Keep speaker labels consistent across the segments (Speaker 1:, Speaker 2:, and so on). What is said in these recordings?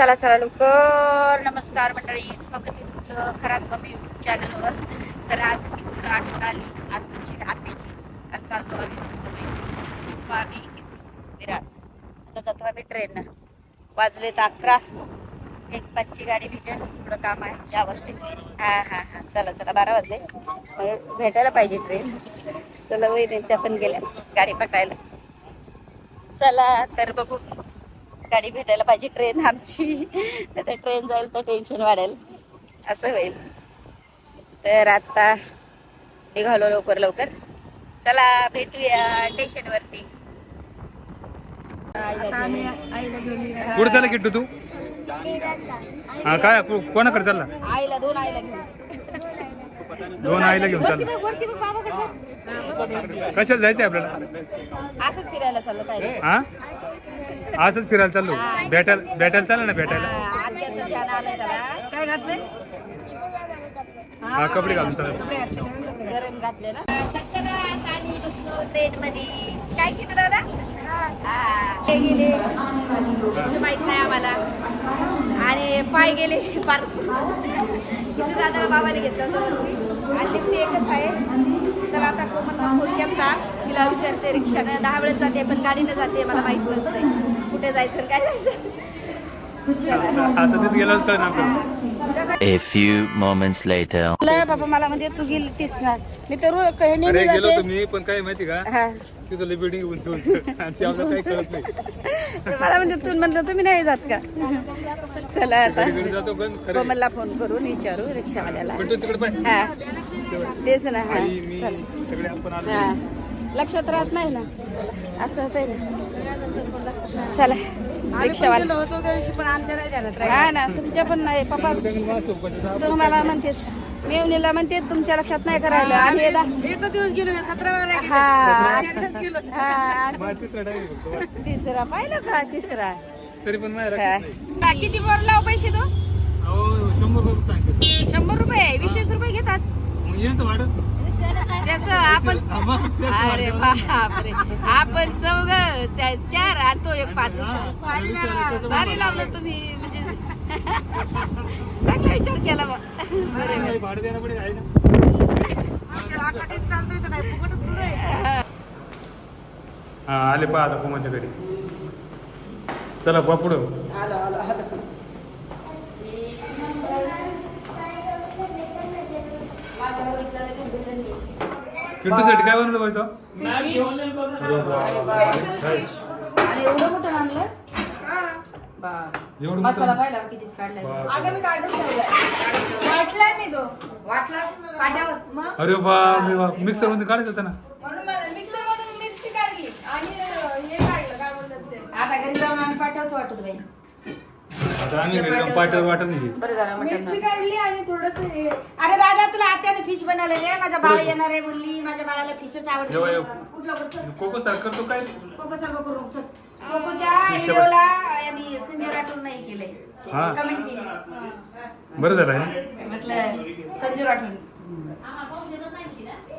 Speaker 1: चला चला लवकर. नमस्कार मंडळी. स्वागत आहे तुमचं खरात मम्मी चॅनलवर तर आज मी तुला आठवण आली. आत्मची आत्याची आज चाललो आम्ही मस्त आम्ही विराट. आता जातो आम्ही ट्रेननं वाजले तर अकरा. एक पाचची गाडी भेटेल. थोडं काम आहे. यावरती हां हां हां. चला चला. बारा वाजले. मग भेटायला पाहिजे ट्रेन चला वैद्य त्या पण गेल्या. गाडी पटायला चला तर बघू. गाडी भेटायला पाहिजे ट्रेन आमची. तर ते ट्रेन जाईल तर टेन्शन वाढेल. असं होईल. तर आता निघालो लवकर लवकर. चला भेटूया स्टेशनवरती
Speaker 2: कुठे चालला किट्टू तू? हा काय कोणाकडे चालला?
Speaker 1: आईला दोन आईला घेऊन.
Speaker 2: दोन आईला घेऊन चालला कशाला जायचंय आपल्याला?
Speaker 1: असंच फिरायला चाललो काय
Speaker 2: हा असंच फिरायला चाललो. भेटायला भेटायला चालला ना भेटायला? हा कपडे घालून चालला
Speaker 1: गरम घातले ना? चला आता आम्ही बसलो ट्रेन मध्ये काय केलं दादा? हा, गेले. माहीत नाही आम्हाला. आणि पाय गेले पार दादा बाबाने घेतलं होतं. आणि लिफ्ट एकच आहे. चला आता कोमलला फोन केलता. तिला विचारते रिक्षानं दहा वेळेस जाते पण गाडीनं जाते मला माहीत नसतंय. कुठे जायचं काय जायचं? चला
Speaker 2: आता तिथे गेल्यावर कळलं आपल्याला.
Speaker 3: A few moments later.
Speaker 1: लय बाबा मला म्हणजे तू गेली तीस ना. मी तर रोज नेहमी
Speaker 2: अरे गेलो
Speaker 1: जाते.
Speaker 2: मी पण काय माहिती का?
Speaker 1: हा.
Speaker 2: तिथं बिल्डिंग उंच उंच. आणि ते काही कळत नाही.
Speaker 1: मला म्हणजे तू म्हणलं तुम्ही नाही जात का? चला आता.
Speaker 2: तिकडे जातो पण खरं
Speaker 1: कोमलला फोन करून विचारू रिक्षावाल्याला.
Speaker 2: पण तू तिकडे
Speaker 1: हा. तेच ना हा. चला.
Speaker 2: सगळे आपण आलो.
Speaker 1: हा. लक्षात राहत नाही ना? असं होतंय ना? चला. रिक्षावाला. हा ना तुमच्या पण नाही पप्पा. तुम्हाला म्हणते मेवणीला म्हणते तुमच्या लक्षात नाही करायला. आम्ही
Speaker 4: दिवस गेलो.
Speaker 1: हा. हा
Speaker 2: तिसरा
Speaker 1: पाहिलं का? तिसरा.
Speaker 2: तरी पण माझ्या
Speaker 1: हा.
Speaker 2: लक्षात नाही.
Speaker 1: हा, किती वर लाव पैसे तो?
Speaker 2: शंभर रुपये
Speaker 1: शंभर रुपये वीसशे रुपये घेतात. त्याच आपण अरे बापरे. आपण चौघ त्या चार आणि तो एक पाच भारी लावलं तुम्ही म्हणजे चांगला विचार केला बा.
Speaker 2: हा आले पहा आता कोमाच्या घरी. चला पहा पुढं.
Speaker 4: आलो
Speaker 2: किट्टूसाठी काय बनवलं पाहिजे
Speaker 1: आणि एवढं मोठं आणलं बा
Speaker 2: एवढं
Speaker 1: मसाला
Speaker 2: मोठं?
Speaker 1: पाहिला कितीच काढलाय.
Speaker 2: बाप.
Speaker 1: अगं मी काढून ठेवलाय. वाटलाय मी तो. वाटला पाट्यावर मग?
Speaker 2: अरे बाप मिक्सरमध्ये काढायचं होतं ना.
Speaker 5: म्हणून मला मिक्सर मधून मिरची काढली आणि अं, हे काढलं काय बोलतात ते?
Speaker 1: आता घरी जाऊन आम्ही पाट्यावरच वाटत बाई.
Speaker 2: आता आम्ही घरी जाऊन पाठवर वाटत नाही
Speaker 1: बरं झालं मटण
Speaker 5: मिरची काढली आणि थोडस हे
Speaker 1: अरे दादा तुला आत्याने फिश बनवले रे माझ्या बाळा येणार आहे बोलली. माझ्या बाळाला फिशच आवडते.
Speaker 2: जेव्हा येऊ.
Speaker 1: कुठलं कुठलं
Speaker 2: कोको सर करतो काय?
Speaker 1: कोको सर्व करू चल. कोकोच्या व्हिडिओला यांनी संजय राठोड नाही
Speaker 2: हा.
Speaker 1: कमेंट केली.
Speaker 2: बरं झालं आहे ना?
Speaker 1: म्हटलं संजू राठोड.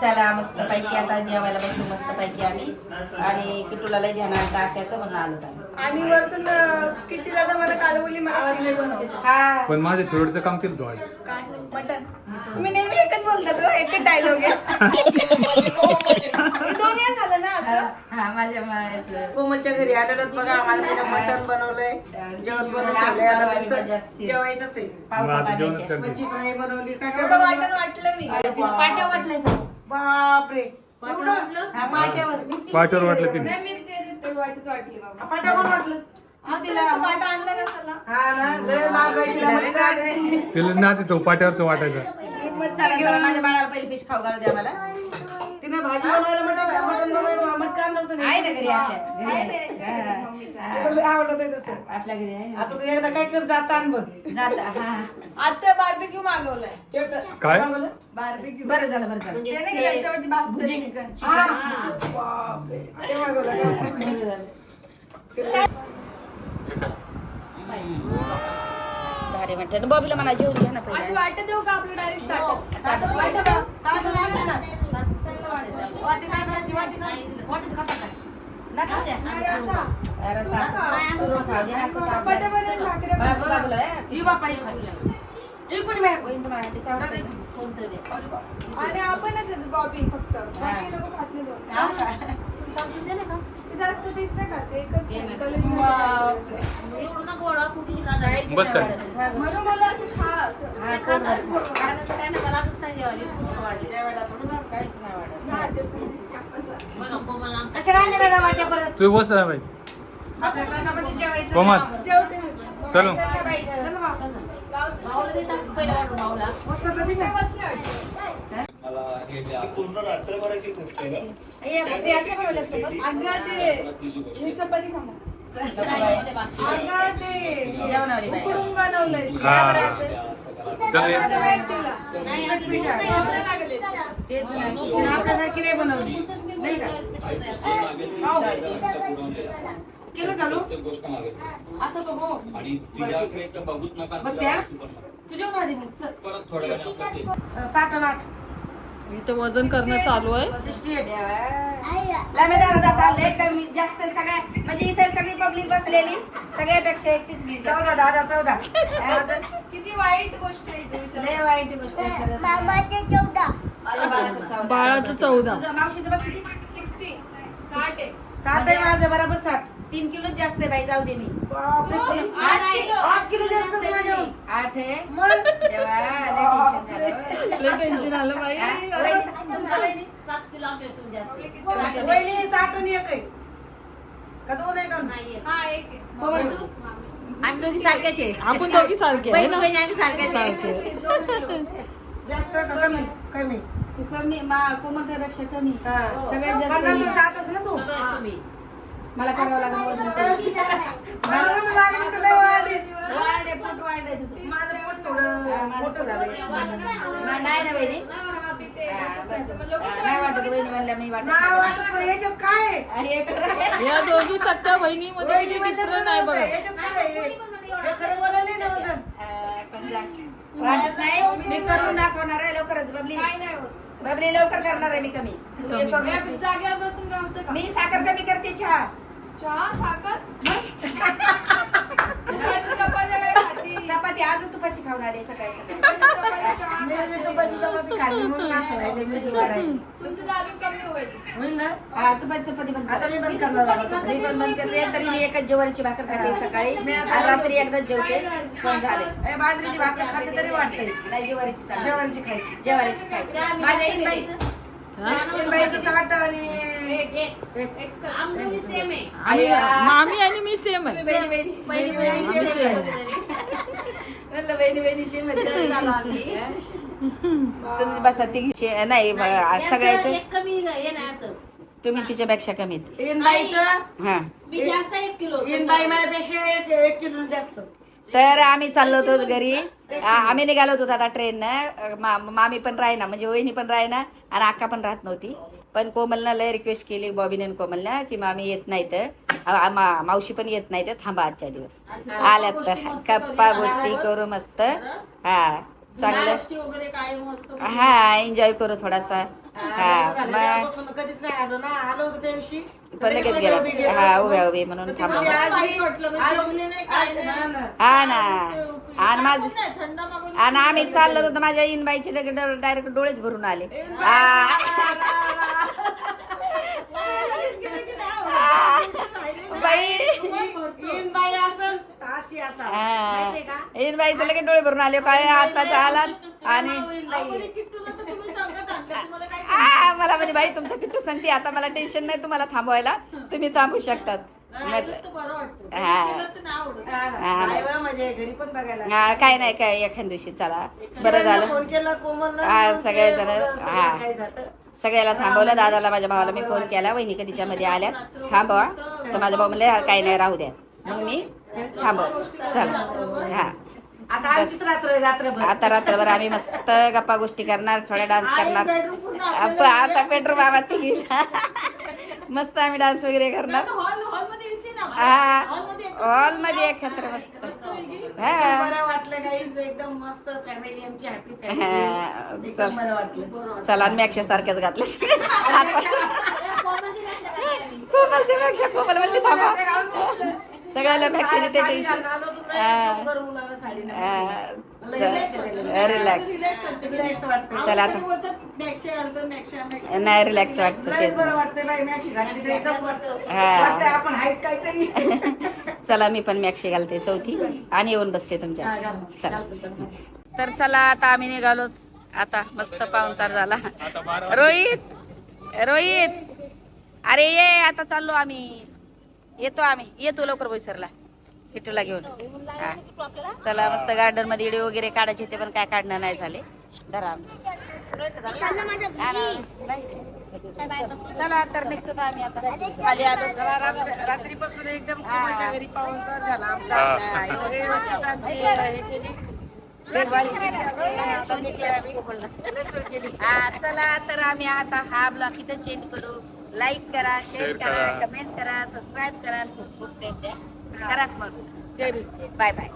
Speaker 1: चला मस्त पैकी आता जेवायला बसलो मस्त पैकी आम्ही. आणि किटूला लय ध्यान आता त्याचं म्हणून आलो होतो.
Speaker 5: आणि वरतून अं, किट्टी दादा मला काल बोलली मला बनव.
Speaker 1: हा.
Speaker 2: पण माझं फेवरेटचं काम केलं तू आज
Speaker 5: काय? मटन तुम्ही नेहमी एकच बोलता तो एकच डायलॉग आहे. हे दोन वेळा झालं ना असं?
Speaker 1: हा माझ्या मायाचं.
Speaker 4: कोमलच्या घरी आलेलो बघा आम्हाला तिने मटण बनवलंय. जेवण बनवलंय
Speaker 1: आज
Speaker 4: आता
Speaker 1: बनवायची
Speaker 4: मस्त
Speaker 1: मजा असते.
Speaker 4: जेवायचंच आहे.
Speaker 1: पावसा
Speaker 2: आता जेवणच
Speaker 1: पाण्याच्या
Speaker 2: करते.
Speaker 4: मच्छी फ्राय बनवली काय काय
Speaker 5: एवढं
Speaker 4: बनवलं?
Speaker 5: वाटण वाटलं मी.
Speaker 1: पाट्या वाटलाय का?
Speaker 4: बापरे. एवढं?
Speaker 1: हा पाट्यावर
Speaker 2: पाठवर वाटलं तिने.
Speaker 5: नाही मिरची ठेवायची वाटली बाबा.
Speaker 4: पाट्या कोण वाटलं?
Speaker 5: मग तिला पाटा आणला कशाला
Speaker 4: हा ना लय लाज आहे तिला माहिती. आहे.
Speaker 2: तिला ना तिथं पाट्यावरचं वाटायचं.
Speaker 1: चला चला माझ्या बाळाला पहिले फिश खाऊ घालू द्या मला.
Speaker 4: तिने भाजी बनवायला मटण मटण बनवायला मटण आणलं होतं
Speaker 1: आहे
Speaker 4: ना
Speaker 1: घरी आपल्या घरी.
Speaker 5: आहे.
Speaker 1: हा,
Speaker 4: तिला आवडत आहे तसं.
Speaker 1: आपल्या घरी आहे ना.
Speaker 4: आता तू एकदा काय कर जाता आण बघ.
Speaker 1: जाता हा.
Speaker 5: आता बार्बेक्यू मागवलाय.
Speaker 4: तेवढं-
Speaker 2: काय?
Speaker 4: मागवलं?
Speaker 5: बार्बेक्यू
Speaker 1: बरं झालं बरं झालं.
Speaker 5: ते नाही का त्याच्यावरती भाजतं. चिकन
Speaker 4: हा. बापरे. ते मागवलं का?
Speaker 1: बरं झालं. भारी म्हणते बॉबीला म्हणा जेवून घ्या ना
Speaker 5: अशी
Speaker 1: पहिले
Speaker 5: वाटत देऊ का आपलं डायरेक्ट ताटात
Speaker 1: ताटात
Speaker 4: वाटी बघ. ताट लागलं ना? वाटी काय करायची? वाटी काय? वाटीत खाता काय?
Speaker 1: नका द्या
Speaker 5: नाही, रस्सा.
Speaker 1: रस्सा. सुरू खाऊ द्या, असं खाऊ द्या.
Speaker 5: चपात्या बनवून भाकऱ्या
Speaker 1: बाजू-
Speaker 5: बनवा.
Speaker 1: बाजूला आहे.
Speaker 4: ही बापा ही खाली. ही कोणी बाहेर?
Speaker 1: वहिनी मला ते चावते.
Speaker 5: आणि आपणच बॉबी फक्त. बाकी लोक खात नाही दोन.
Speaker 4: हा. का?
Speaker 5: ते जास्त पीस नाही खात एकच
Speaker 2: बस.
Speaker 1: हा,
Speaker 5: म्हणून मला असं खा
Speaker 1: हा. काहीच नाही वाढत.
Speaker 4: अच्छा, राहिले दादा वाट्या परत.
Speaker 2: तू बस ना
Speaker 4: आपल्या जेवायचं.
Speaker 2: कोमल
Speaker 5: जेवते मी.
Speaker 2: चलो
Speaker 1: चल
Speaker 4: भाऊला.
Speaker 5: मस्त कधी? अगं ते हे चपाती. अगं ते
Speaker 1: जेवणावाली बाई.
Speaker 5: उकडून बनवलंय
Speaker 2: हा. चल ये.
Speaker 5: तिला.
Speaker 4: नाही, पीठ.
Speaker 1: तेच
Speaker 4: आपल्यासारखी नाही बनवली. नाही का? भाऊ, केलं चालू? असं बघू. बघ त्या. तू जेवण आधी मग, साठ आणि आठ.
Speaker 6: इथं वजन करणं चालू आहे
Speaker 4: 68.
Speaker 1: देवा. लांबे दारात आले कमी जास्त सगळ्या म्हणजे इथे सगळी पब्लिक बसलेली सगळ्यापेक्षा एकटीच मी.
Speaker 4: चौदा, दादा, चौदा.
Speaker 5: किती वाईट गोष्ट आहे
Speaker 1: वाईट गोष्ट आहे बाळाचं चौदा. मावशीचं बघ किती?
Speaker 5: सिक्स्टी. साठ आहे.
Speaker 4: साठ आहे माझं बरोबर साठ.
Speaker 1: तीन किलो जास्त आहे बाई जाऊ दे मी.
Speaker 4: बापरे,
Speaker 5: तू
Speaker 4: आठ
Speaker 5: किलो.
Speaker 4: आठ किलो जास्त आहे माझ्याहून.
Speaker 1: आठ आहे.
Speaker 4: मग?
Speaker 1: देवा लय टेन्शन झालं.
Speaker 6: लय टेन्शन आलं बाई.
Speaker 1: हा, वहिनी, तुमचं वहिनी?
Speaker 4: सात किलो आमच्यापासून जास्त.
Speaker 1: तुमच्या
Speaker 4: वहिनी साठ आणि एक आहे. का दोन आहे का? नाही
Speaker 5: हा एक आहे.
Speaker 1: कोमल तू?
Speaker 4: आम्ही दोघी सारख्याच आहे.
Speaker 6: आपण दोघी सारखे आहे ना?
Speaker 4: बहिणी आम्ही सारख्याच आहे.
Speaker 6: सारखे.
Speaker 5: दोन किलो.
Speaker 4: जास्त का कमी? कमी
Speaker 1: तू कमी मा- कोमलताईपेक्षा कमी
Speaker 4: हा.
Speaker 1: सगळ्यात जास्त
Speaker 4: पन्नास ना तू
Speaker 1: मला करावं लागेल वजन कमी.
Speaker 4: मला पण लागलं तर लय वाढली.
Speaker 1: वाढ आहे, पोट वाढ आहे तुझं.
Speaker 4: माझं पोट थोडं मोठं झालंय
Speaker 1: नाही ना. हा, बरं. हा, नाही वाटत वहिनी म्हणल्या मी वाटत
Speaker 4: नाही
Speaker 1: नाही.
Speaker 4: वाटत पण याच्यात काय आहे?
Speaker 1: आणि आहे.
Speaker 6: या दोघी सख्या बहिणीमध्ये किती डिफरंट आहे बघा
Speaker 4: याच्यात काय आहे? हे खरं बोला नाही ना वजन
Speaker 1: अं, पण जा. वाटत नाही मी करून दाखवणार आहे लवकरच बबली.
Speaker 5: काय नाही होत.
Speaker 1: बबली लवकर करणार आहे मी कमी. तू हे करू
Speaker 5: या
Speaker 1: नको.
Speaker 5: जागेवर बसून गावतं का
Speaker 1: मी साखर कमी करते चहा.
Speaker 5: चहा साखर तुपाची चपात्या काय खाती?
Speaker 1: चपाती अजून तुपाची खाऊन आली सकाळी सकाळी.
Speaker 4: मी तुपाची चपाती खाल्ली म्हणून असं राहिले मी तुला राहिली.
Speaker 5: तुमचं दादू कमी होईल.
Speaker 4: होईल ना?
Speaker 1: हा तुपाची चपाती बंद
Speaker 4: आता मी बंद करणार बाबा.
Speaker 1: मी पण बंद करते तरी मी एकच जेवणाची भाकर खाते सकाळी. आणि रात्री एकदाच जेवते. पण झाले.
Speaker 4: ए, बाजरीची भाकर खाल्ली तरी वाटतंय
Speaker 1: नाही जेवारीची चालते
Speaker 4: जेवणची खायची.
Speaker 1: जेवारीची खायची. माझ्या बाईचं
Speaker 4: आणि.
Speaker 6: मामी आणि मी सेम आहे.
Speaker 1: बहिणी बहिणी बहिणी बहिणी
Speaker 6: आम्ही
Speaker 1: शेम
Speaker 6: same.
Speaker 1: म्हणलं बहिणी शेम तुम्ही बसा ती शे- नाही
Speaker 4: कमी
Speaker 1: तुम्ही तिच्यापेक्षा कमीत. हा.
Speaker 4: मी जास्त एक किलो माझ्यापेक्षा एक किलो जास्त.
Speaker 1: तर आम्ही चाललो होतो घरी. आम्ही निघालो होतो आता ट्रेननं मा मामी पण राहीना म्हणजे वहिनी पण राहीना आणि अक्का पण राहत नव्हती. पण कोमलनं लय रिक्वेस्ट केली बॉबीने कोमलनं की मामी येत नाही तर आ- मा- मावशी पण येत नाही तर थांबा आजच्या दिवस. आल्यात तर. गप्पा गोष्टी करू मस्त. हा. चांगलं.
Speaker 6: वगैरे काय मस्त
Speaker 1: हा एन्जॉय करू थोडासा. हा मग
Speaker 4: तेव्हापासून कधीच नाही आलो ना आलो होतो त्या दिवशी.
Speaker 1: पण लगेच गेला. हा उभ्या उभी म्हणून थांबा हा ना. आणि माझ आणि आम्ही चाललो होतो तर माझ्या इनबाईचे लगेच डायरेक्ट डोळेच भरून आले. आ. बाई
Speaker 4: इन बाई असल तर अशी असा. माहितीये का
Speaker 1: इनबाईचे लगेच डोळे भरून आले काय आताचा आलात आणि आ, मला म्हणे बाई तुमचं किट्टू सांगते आता मला टेन्शन नाही तुम्हाला थांबवायला तुम्ही थांबू शकतात. हा. हा. हा, काय नाही काय एखाद दिवशी चला. बरं झालं.
Speaker 4: फोन केला कोमल
Speaker 1: हा, सगळे जण, हा.
Speaker 4: काय
Speaker 1: सगळ्याला थांबवलं दादाला माझ्या भावाला मी फोन केला वहिनी कधीच्या मध्ये आल्यात थांबवा. तर माझा भाऊ म्हणले काही नाही राहू द्या. मग मी थांबव. चला. हा.
Speaker 4: आता आमचीच रात्र आहे, रात्रभर.
Speaker 1: आता रात्रभर आम्ही मस्त गप्पा गोष्टी करणार थोड्या डान्स करणार. आप- आता बेडरूम बाबा ती मस्त आम्ही डान्स वगैरे करणार. हा. हॉलमध्ये एकत्र मस्त. हा.
Speaker 4: बरं वाटलं गाईज एकदम मस्त फॅमिली आमची हॅपी फॅमिली एकदम
Speaker 1: चल.
Speaker 4: बरं वाटलं.
Speaker 1: चला आणि मॅक्शा सारख्याच घातले पेक्षा कोमल म्हणली थांबा. सगळ्याला मॅक्सिनी ते टेन्शन. रिलॅक्स
Speaker 4: रिलॅक्स वाटतं.
Speaker 1: चला आता. नाही रिलॅक्स वाटतं तेच. हा. चला मी पण मॅक्सी घालते चौथी. आणि येऊन बसते तुमच्या. चला.
Speaker 4: तर
Speaker 1: चला आता आम्ही निघालो. आता मस्त पाहुणचार झाला. रोहित! रोहित! अरे ये आता चाललो आम्ही. येतो आम्ही येतो लवकर बोईसरला किटूला घेऊन हा. चला मस्त गार्डनमध्ये इडे वगैरे काढायचे ते पण काय काढणं नाही झाले धरा आमचं हा. चला तर निघतो आम्ही आता खाली आलो
Speaker 4: रात्रीपासून एकदम
Speaker 1: हा.
Speaker 4: माझ्या घरी पाहुणचार झाला आमचा
Speaker 2: हा.
Speaker 1: हा,
Speaker 4: सगळे व्यवस्थित आमची हे केली. देखभाल केली. आता निघलोय आम्ही. लय सोय केली.
Speaker 1: हा चला तर आम्ही आता हा ब्लॉग इथं चेंज करू लाईक करा शेअर करा. कमेंट करा सबस्क्राईब करा खूप खूप प्रेम द्या करा मग. Bye bye